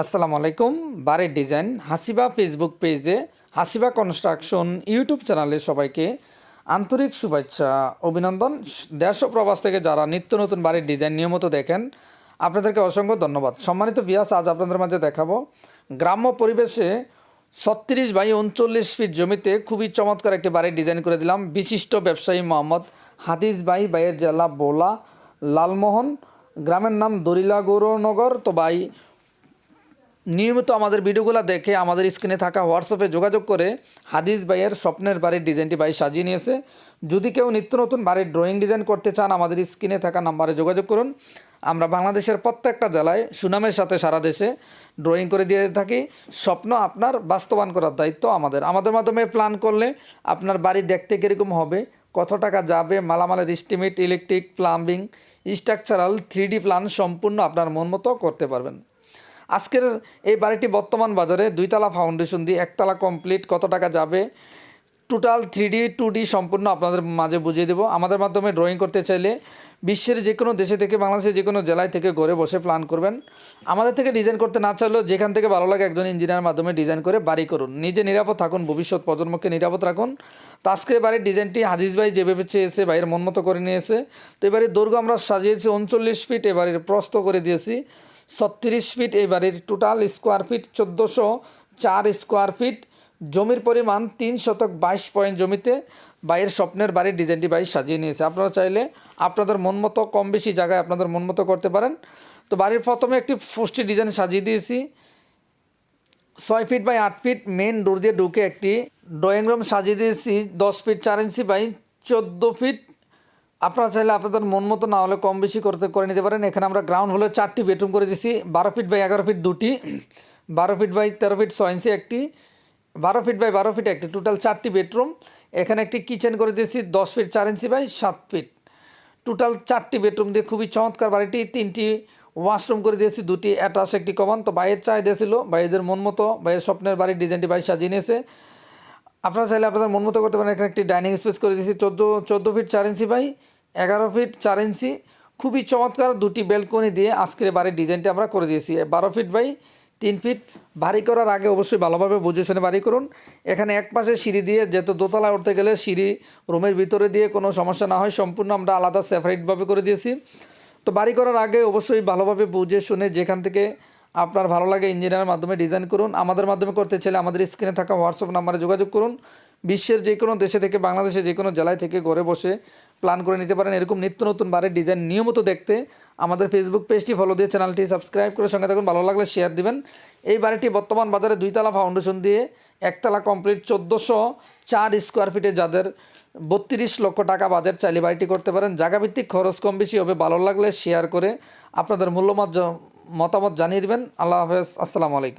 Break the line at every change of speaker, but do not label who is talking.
আসসালামু আলাইকুম। বাড়ির ডিজাইন, হাসিবা ফেসবুক পেজে হাসিবা কনস্ট্রাকশন ইউটিউব চ্যানেলে সবাইকে আন্তরিক শুভেচ্ছা, অভিনন্দন। দেশ প্রবাস থেকে যারা নিত্য নতুন বাড়ির ডিজাইন নিয়মিত দেখেন, আপনাদেরকে অসংখ্য ধন্যবাদ। সম্মানিত বিয়াস আজ আপনাদের মাঝে দেখাবো গ্রাম্য পরিবেশে ছত্রিশ বাই উনচল্লিশ ফিট জমিতে খুবই চমৎকার একটি বাড়ির ডিজাইন করে দিলাম। বিশিষ্ট ব্যবসায়ী মোহাম্মদ হাদিস ভাই বাইয়ের জেলা বোলা লালমোহন, গ্রামের নাম দরিলা গৌরনগর। তো ভাই নিয়মিত আমাদের ভিডিওগুলো দেখে আমাদের স্ক্রিনে থাকা হোয়াটসঅ্যাপে যোগাযোগ করে হাদিস ভাইয়ের স্বপ্নের বাড়ির ডিজাইনটি ভাই সাজিয়ে নিয়েছে। যদি কেউ নিত্য নতুন বাড়ির ড্রয়িং ডিজাইন করতে চান, আমাদের স্ক্রিনে থাকা নাম্বারে যোগাযোগ করুন। আমরা বাংলাদেশের প্রত্যেকটা জেলায় সুনামের সাথে সারা দেশে ড্রয়িং করে দিয়ে থাকি। স্বপ্ন আপনার বাস্তবায়ন করার দায়িত্ব আমাদের। আমাদের মাধ্যমে প্ল্যান করলে আপনার বাড়ি দেখতে কীরকম হবে, কত টাকা যাবে, মালামালের estimate electric plumbing structural three plan সম্পূর্ণ আপনার মন মতো করতে পারবেন। আজকের এই বাড়িটি বর্তমান বাজারে দুইতলা ফাউন্ডেশন দিয়ে একতলা কমপ্লিট কত টাকা যাবে? Total three D two D সম্পূর্ণ আপনাদের মাঝে বুঝিয়ে দেবো। আমাদের মাধ্যমে ড্রয়িং করতে চাইলে বিশ্বের যে কোনো দেশে থেকে, বাংলাদেশের যে কোনো জেলায় থেকে ঘরে বসে প্ল্যান করবেন। আমাদের থেকে ডিজাইন করতে না চাইলেও যেখান থেকে ভালো লাগে একজন ইঞ্জিনিয়ার মাধ্যমে ডিজাইন করে বাড়ি করুন। নিজে নিরাপদ থাকুন, ভবিষ্যৎ প্রজন্মকে নিরাপদ রাখুন। তো আজকের বাড়ির ডিজাইনটি হাদিস ভাই যেভাবে চেয়েছে বাইরের মন মতো করে নিয়েছে। তো এবারে দৈর্ঘ্য আমরা সাজিয়েছি উনচল্লিশ ফিট এবারের প্রস্ত করে দিয়েছি। ছত্রিশ ফিট এই বাড়ির টোটাল স্কোয়ার ফিট চোদ্দোশো চার স্কোয়ার ফিট জমির পরিমাণ তিন শতক বাইশ পয়েন্ট জমিতে। বাইরের স্বপ্নের বাড়ির ডিজাইনটি বাই সাজিয়ে নিয়েছে। আপনারা চাইলে আপনাদের মন মতো কম বেশি জায়গায় আপনাদের মন মতো করতে পারেন। তো বাড়ির প্রথমে একটি ফুষ্টি ডিজাইন সাজিয়ে দিয়েছি। ছয় ফিট বাই আট ফিট মেন ডোর দিয়ে ঢুকে একটি ড্রয়িং রুম সাজিয়ে দিয়েছি। দশ ফিট চার ইঞ্চি বাই চোদ্দ ফিট আপনারা চাইলে আপনাদের মন মতো না হলে কম বেশি করতে করে নিতে পারেন। এখানে আমরা গ্রাউন্ড হলে চারটি বেডরুম করে দিয়েছি বারো ফিট বাই এগারো ফিট দুটি, বারো ফিট বাই তেরো ফিট ছয় ইঞ্চি একটি, বারো ফিট বাই বারো ফিট একটি। টোটাল চারটি বেডরুম এখানে একটি কিচেন করে দিয়েছি, দশ ফিট চার ইঞ্চি বাই সাত ফিট টোটাল চারটি বেডরুম দিয়ে খুবই চমৎকার বাড়িটি। তিনটি ওয়াশরুম করে দিয়েছি, দুটি অ্যাটাচ একটি কমান তো বাইরের চাহিদা ছিল বাইরেদের মন মতো বাইরের স্বপ্নের বাড়ির ডিজাইনটি বাইরে সাজিয়ে নিয়েছে। আপনারা চাইলে আপনাদের মন মতো করতে পারেন। এখানে একটি ডাইনিং স্পেস করে দিয়েছি। চোদ্দ চোদ্দ ফিট চার ইঞ্চি বাই এগারো ফিট চার ইঞ্চি। খুবই চমৎকার দুটি বেলকনি দিয়ে আজকের বাড়ির ডিজাইনটি আমরা করে দিয়েছি। বারো ফিট বাই তিন ফিট। বাড়ি করার আগে অবশ্যই ভালোভাবে বুঝে শুনে বাড়ি করুন। এখানে এক পাশে সিঁড়ি দিয়ে যেহেতু দোতলায় উঠতে গেলে সিঁড়ি রুমের ভিতরে দিয়ে কোনো সমস্যা না হয়, সম্পূর্ণ আমরা আলাদা সেপারেটভাবে করে দিয়েছি। তো বাড়ি করার আগে অবশ্যই ভালোভাবে বুঝে শুনে যেখান থেকে আপনার ভালো লাগে ইঞ্জিনিয়ারের মাধ্যমে ডিজাইন করুন, আমাদের মাধ্যমে করতে চাইলে আমাদের স্ক্রিনে থাকা হোয়াটসঅ্যাপ নাম্বারে যোগাযোগ করুন। বিশ্বের যে কোনো দেশে থেকে বাংলাদেশে যে কোনো জেলায় থেকে ঘরে বসে প্ল্যান করে নিতে পারেন। এরকম নিত্য নতুন বাড়ির ডিজাইন নিয়মিত দেখতে আমাদের ফেসবুক পেজটি ফলো দিয়ে চ্যানেলটি সাবস্ক্রাইব করে সঙ্গে থাকুন। ভালো লাগলে শেয়ার দিবেন। এই বাড়িটি বর্তমান বাজারে দুইতলা ফাউন্ডেশন দিয়ে একতলা কমপ্লিট চোদ্দোশো চার স্কোয়ার ফিটে যাদের বত্রিশ লক্ষ টাকা বাজেট চাইলে বাড়িটি করতে পারেন। জায়গাভিত্তিক খরচ কম বেশি হবে। ভালো লাগলে শেয়ার করে আপনাদের মূল্যমত মতামত জানিয়ে দেবেন। আল্লাহ হাফেজ। আসসালামু আলাইকুম।